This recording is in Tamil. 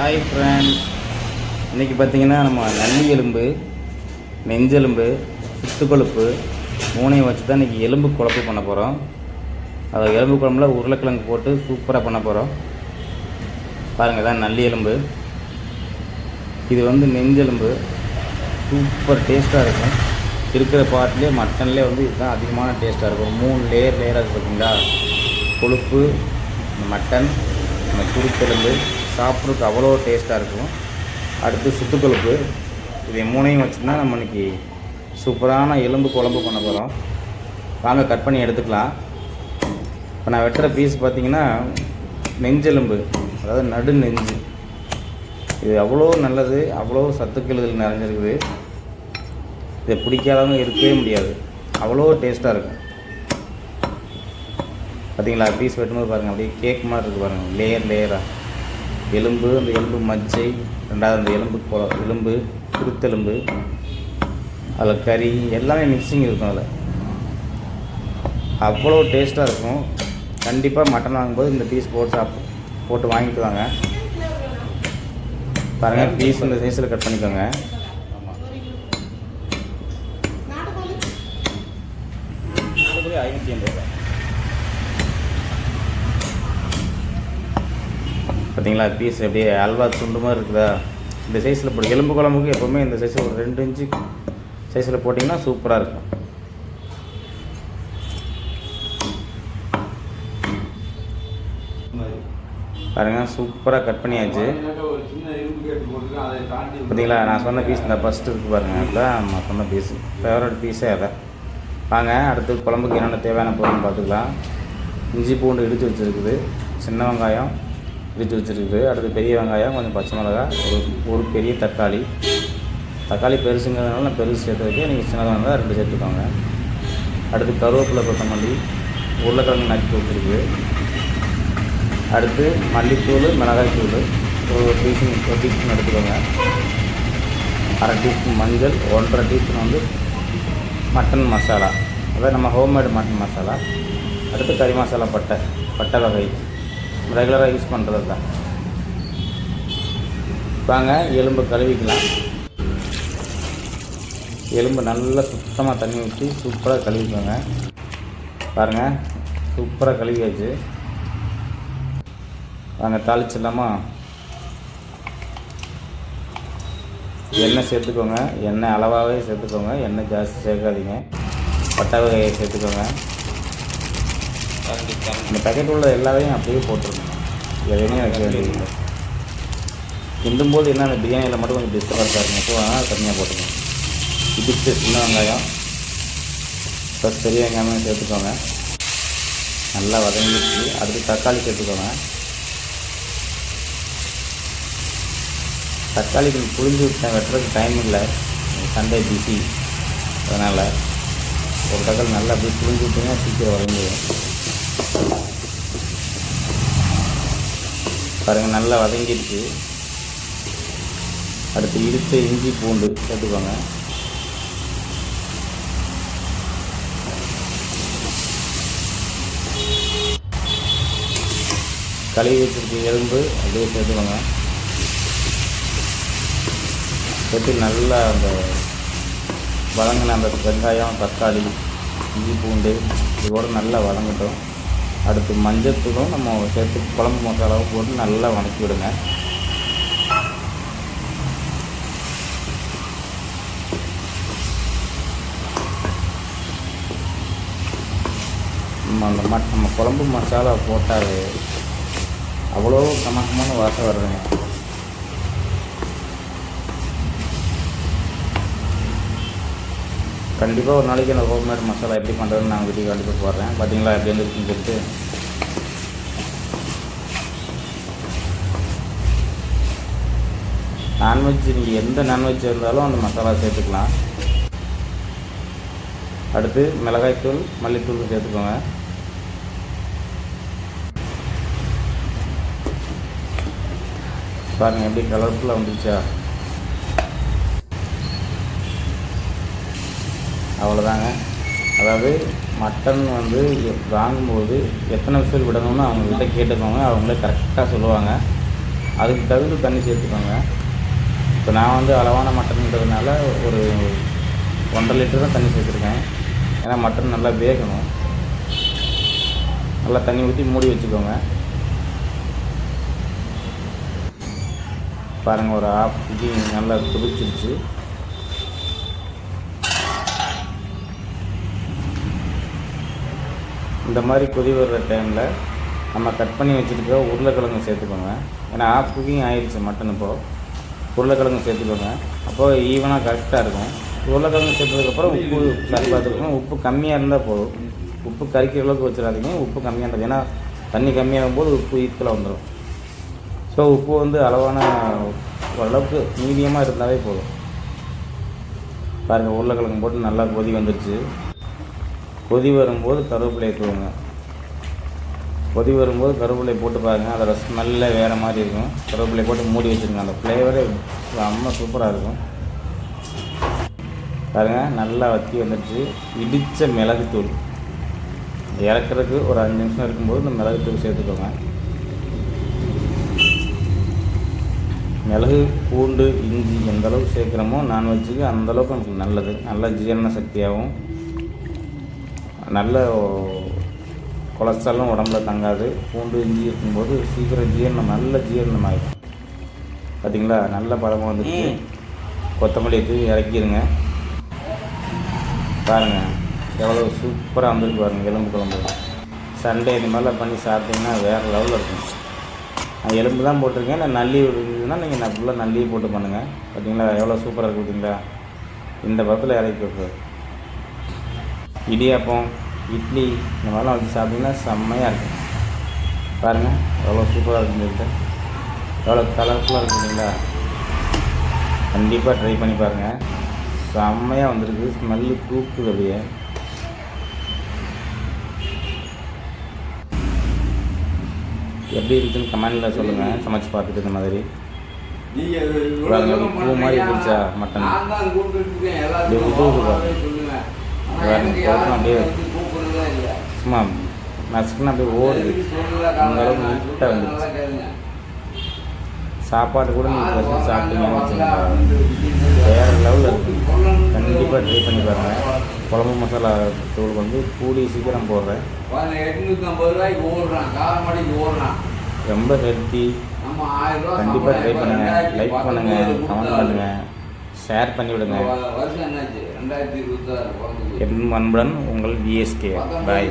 ஹாய் ஃப்ரெண்ட்ஸ் இன்றைக்கி பார்த்தீங்கன்னா நம்ம நல்லி எலும்பு நெஞ்செலும்பு சுத்துக்கொழுப்பு மூணையும் வச்சு தான் இன்றைக்கி எலும்பு குழம்பு பண்ண போகிறோம் அது எலும்பு குழம்புல உருளைக்கிழங்கு போட்டு சூப்பராக பண்ண போகிறோம் பாருங்கள் தான் நல்லி எலும்பு. இது வந்து நெஞ்செலும்பு சூப்பர் டேஸ்ட்டாக இருக்கும். இருக்கிற பாட்டிலே மட்டன்லேயே வந்து இதுதான் அதிகமான டேஸ்ட்டாக இருக்கும். மூணு லேயர் லேயராக இருக்குங்களா கொழுப்பு மட்டன் இந்த குருத்தெலும்பு சாப்பிட்றதுக்கு அவ்வளோ டேஸ்ட்டாக இருக்கும். அடுத்து சுத்துக்கொழுப்பு. இதை மூணையும் வச்சுருந்தா நம்ம இன்றைக்கி சூப்பரான எலும்பு குழம்பு பண்ண போகிறோம் வாங்க கட் பண்ணி எடுத்துக்கலாம். இப்போ நான் வெட்டுற பீஸ் பார்த்திங்கன்னா நெஞ்செலும்பு. அதாவது நடு நெஞ்சு. இது அவ்வளோ நல்லது அவ்வளோ சத்துக்கள் நிறைஞ்சிருக்குது. இதை பிடிக்காதவங்க இருக்கவே முடியாது. அவ்வளோ டேஸ்ட்டாக இருக்கும். பார்த்தீங்களா? பீஸ் வெட்டும்போது பாருங்கள் அப்படியே கேக் மாதிரி இருக்குது பாருங்கள் லேயர் லேயராக எலும்பு அந்த எலும்பு மஜ்ஜை ரெண்டாவது அந்த எலும்பு கொ- எலும்பு குருத்தெலும்பு அதில் கறி எல்லாமே மிக்சிங் இருக்கும் அதில். அவ்வளோ டேஸ்ட்டாக இருக்கும். கண்டிப்பாக மட்டன் வாங்கும்போது இந்த பீஸ் போட்டு சாப்பிட்டு போட்டு வாங்கிட்டு வாங்க பாருங்கள் பீஸ் இந்த சைஸில் கட் பண்ணிக்கோங்க. ஐநூற்றி ஐம்பது பார்த்தீங்களா பீஸ் அப்படியே அல்வா துண்டு மாதிரி இருக்குதா? இந்த சைஸில் போட்டு எலும்பு குழம்புக்கு எப்போவுமே இந்த சைஸில் ஒரு ரெண்டு இன்ச்சு சைஸில் போட்டிங்கன்னா சூப்பராக இருக்கும். பாருங்க சூப்பராக கட் பண்ணியாச்சு. பார்த்தீங்களா நான் சொன்ன பீஸ் இந்த ஃபஸ்ட்டு இருக்குது பாருங்கள் அதுதான் நான் சொன்ன பீஸ் ஃபேவரட் பீஸே அதை. வாங்க அடுத்து குழம்புக்கு என்னென்ன தேவையான பொருள்னு பார்த்துக்கலாம். இஞ்சி பூண்டு இடித்து வச்சுருக்குது. சின்ன வெங்காயம். இடித்து வச்சுருக்குது. அடுத்து பெரிய வெங்காயம் கொஞ்சம் பச்சை மிளகா ஒரு ஒரு பெரிய தக்காளி. தக்காளி பெருசுங்கிறதுனால நான் பெருசு சேர்த்து வைக்க நீங்கள் சின்னதாக இருந்தால் ரெண்டு சேர்த்துக்கோங்க. அடுத்து கருவேப்பிலை கொத்தமல்லி உருளைக்கிழங்கு நறுக்கி வச்சுருக்கு. அடுத்து மல்லித்தூள் மிளகாய்த்தூள் ஒரு டீஸ்பூன் ஒரு டீஸ்பூன் எடுத்துக்கோங்க. அரை டீஸ்பூன் மஞ்சள் ஒன்றரை டீஸ்பூன் வந்து மட்டன் மசாலா. அதாவது நம்ம ஹோம்மேடு மட்டன் மசாலா. அடுத்து கறி மசாலா பட்டை பட்டை வகை. ரெகுலராக யூஸ் பண்ணுறது தான். வாங்க எலும்பு கழுவிக்கலாம். எலும்பு நல்லா சுத்தமாக தண்ணி ஊற்றி சூப்பராக கழுவிக்கோங்க. பாருங்கள் சூப்பராக கழுவியாச்சு. வாங்க தாளிச்சிடலாமா? எண்ணெய் சேர்த்துக்கோங்க. எண்ணெய் அளவாகவே சேர்த்துக்கோங்க. எண்ணெய் ஜாஸ்தி சேர்க்காதீங்க. பட்டை வகையை சேர்த்துக்கோங்க. இந்த பேக்கெட் உள்ள எல்லாத்தையும் அப்படியே போட்டுருங்க. எதையுமே வைக்க வேண்டியதில்லை. கிண்டும்போது என்ன அந்த பிரியாணியில் மட்டும் கொஞ்சம் டிஸ்டர்பாக இருக்கும் ஸோ அதனால் கம்மியாக போட்டுக்கணும் இடிச்சு சின்ன வெங்காயம் ப்ளஸ் பெரிய வெங்காயமும் சேர்த்துக்கோங்க. நல்லா வதங்கிடுச்சு. அடுத்து தக்காளி சேர்த்துக்கோங்க. தக்காளி கொஞ்சம் புளிஞ்சு விட்டேன் வெட்டுறதுக்கு டைம் இல்லை. சண்டே பிஸி அதனால் ஒரு தக்காளி நல்லா அப்படியே புரிஞ்சு விட்டீங்கன்னா சீக்கிரம் வதங்கிடும். பாருங்கள் நல்லா வதங்கிடுச்சு. அடுத்து இடித்த இஞ்சி பூண்டு சேர்த்துக்கோங்க. கழுவி வச்சிருக்க எலும்பு அப்படியே சேர்த்துக்கோங்க. சேர்த்து நல்லா அந்த வழங்கின அந்த வெங்காயம் தக்காளி இஞ்சி பூண்டு இதோட நல்லா வழங்கட்டும் அடுத்து மஞ்சத்தூளும் நம்ம சேர்த்து குழம்பு மசாலாவும் போட்டு நல்லா வதக்கி விடுங்க. நம்ம அந்த மட் நம்ம குழம்பு மசாலா போட்டாவே அவ்வளோ கணக்கமான வாசம் வருதுங்க. கண்டிப்பாக ஒரு நாளைக்கு அந்த ஹோம்மேட் மசாலா எப்படி பண்ணுறதுன்னு நான் வீடியோ கண்டிப்பாக போடுறேன் பார்த்தீங்களா எப்படி வந்துருக்குன்னு சொல்லிட்டு. நான்வெஜ் நீங்கள் எந்த நான்வெஜ் இருந்தாலும் அந்த மசாலா சேர்த்துக்கலாம். அடுத்து மிளகாய்த்தூள் மல்லித்தூள் சேர்த்துக்கோங்க. பாருங்கள் எப்படி கலர்ஃபுல்லாக வந்துச்சா? அவ்வளோதாங்க. அதாவது மட்டன் வந்து வாங்கும்போது எத்தனை விசில் விடணும்னு அவங்கக்கிட்ட கேட்டுக்கோங்க. அவங்களே கரெக்டாக சொல்லுவாங்க. அதுக்கு தகுந்த தண்ணி சேர்த்துக்கோங்க. இப்போ நான் வந்து அளவான மட்டன்ன்றதுனால ஒரு ஒன்றரை லிட்டர் தான் தண்ணி சேர்த்துருக்கேன். ஏன்னா மட்டன் நல்லா வேகணும். நல்லா தண்ணி ஊற்றி மூடி வச்சுக்கோங்க. பாருங்கள் ஒரு ஆஃப் இது நல்லா கொதிச்சிருச்சு. இந்த மாதிரி கொதி வர்ற டைமில் நம்ம கட் பண்ணி வச்சுருக்க உருளைக்கிழங்கு சேர்த்துக்கோங்க. ஏன்னா ஆஃப் குக்கிங் ஆயிடுச்சு மட்டன் இப்போது உருளைக்கிழங்கு சேர்த்துக்கோங்க. அப்போது ஈவனாக கரெக்டாக இருக்கும். உருளைக்கிழங்கு சேர்த்ததுக்கப்புறம் உப்பு சரி பார்த்துக்கணும். உப்பு கம்மியாக இருந்தால் போதும். உப்பு கறிக்கிற அளவுக்கு வச்சிடாதீங்க. உப்பு கம்மியாக இருந்தது ஏன்னா தண்ணி கம்மியாகும் போது உப்பு ஈக்குவலாக வந்துடும் ஸோ உப்பு வந்து அளவான ஓரளவுக்கு மீடியமாக இருந்தாலே போதும். பாருங்கள் உருளைக்கிழங்கு போட்டு நல்லா கொதி வந்துருச்சு. கொதி வரும்போது கருவேப்பிலையை தூவுங்க கொதி வரும்போது கருவேப்பிலை போட்டு பாருங்கள் அதோட ஸ்மெல்லே வேறு மாதிரி இருக்கும். கருவேப்பிலை போட்டு மூடி வச்சுருங்க அந்த ஃப்ளேவரே செம்ம சூப்பராக இருக்கும். பாருங்கள் நல்லா வத்தி வந்துடுச்சு. இடித்த மிளகுத்தூள். இறக்குறதுக்கு ஒரு அஞ்சு நிமிஷம் இருக்கும்போது இந்த மிளகுத்தூள் சேர்த்துக்கோங்க. மிளகு பூண்டு இஞ்சி எந்த அளவுக்கு சேர்க்குறோமோ நான்வெஜ்ஜுக்கு அந்தளவுக்கு நமக்கு நல்லது. நல்ல ஜீரண சக்தியாகவும் நல்ல கொலஸ்ட்ராலும் உடம்புல தங்காது. பூண்டு இஞ்சி இருக்கும்போது சீக்கிரம் ஜீரணம் நல்ல ஜீரணம் ஆகிடும் பார்த்தீங்களா நல்ல பழமாக வந்துச்சு கொத்தமல்லி எடுத்து இறக்கிடுங்க பாருங்கள் எவ்வளோ சூப்பராக வந்திருக்கு பாருங்கள் எலும்பு குழம்பு. சண்டே இந்த மாதிரிலாம் பண்ணி சாப்பிட்டீங்கன்னா வேறு லெவலில் இருக்கும். நான் எலும்பு தான் போட்டிருக்கேன். நான் நல்லி இருந்ததுன்னா நீங்கள் நான் ஃபுல்லாக நல்லியை போட்டு பண்ணுங்கள் பார்த்தீங்களா எவ்வளோ சூப்பராக இருக்குது பார்த்தீங்களா இந்த பக்கத்தில் இறக்கி வைப்பேன். இடியாப்பம் இட்லி இந்த மாதிரிலாம் வச்சு சாப்பிட்டீங்கன்னா செம்மையாக இருக்கும். பாருங்கள் எவ்வளோ சூப்பராக இருக்குன்னு சொல்லிட்டு எவ்வளோ கலர்ஃபுல்லாக இருக்கு இல்லைங்களா கண்டிப்பாக ட்ரை பண்ணி பாருங்கள் செம்மையாக வந்திருக்கு. ஸ்மெல்லு தூக்குது அப்படியே. எப்படி இருக்குன்னு கமெண்டில் சொல்லுங்கள் சமைச்சு பார்த்துட்டு இந்த மாதிரி. பூ மாதிரி இருந்துச்சா மட்டன்? தான் கூப்பிட்டுட்டு அப்படியே. சும்மா நசுக்குன்னு அப்படியே ஓடுது. எதுக்கு சொல்லல, அந்த அளவுக்கு நான் நீட்டாக கேளுங்க. சாப்பாடு கூட நீங்கள் பிரச்சனை சாப்பிட்டீங்கன்னு வச்சுக்கோங்க. வேறு லெவலில் சொல்லணும்னு கண்டிப்பாக ட்ரை பண்ணி பாருங்கள் குழம்பு மசாலா தூள் வந்து கூடி சீக்கிரம் போடுறேன். ஐம்பது ரூபாய்க்கு ஓடுறான் காரமடைக்கு ஓடுறான் ரொம்ப ஹெல்த்தி கண்டிப்பாக ட்ரை பண்ணுங்கள் லைக் பண்ணுங்கள் கமெண்ட். பண்ணுங்கள் ஷேர் பண்ணி விடுங்க. வருஷம் என்னாச்சு? ரெண்டாயிரத்தி இருபத்தாறு பிறந்தது. என் அன்புடன் உங்கள் விஎஸ்கே பாய்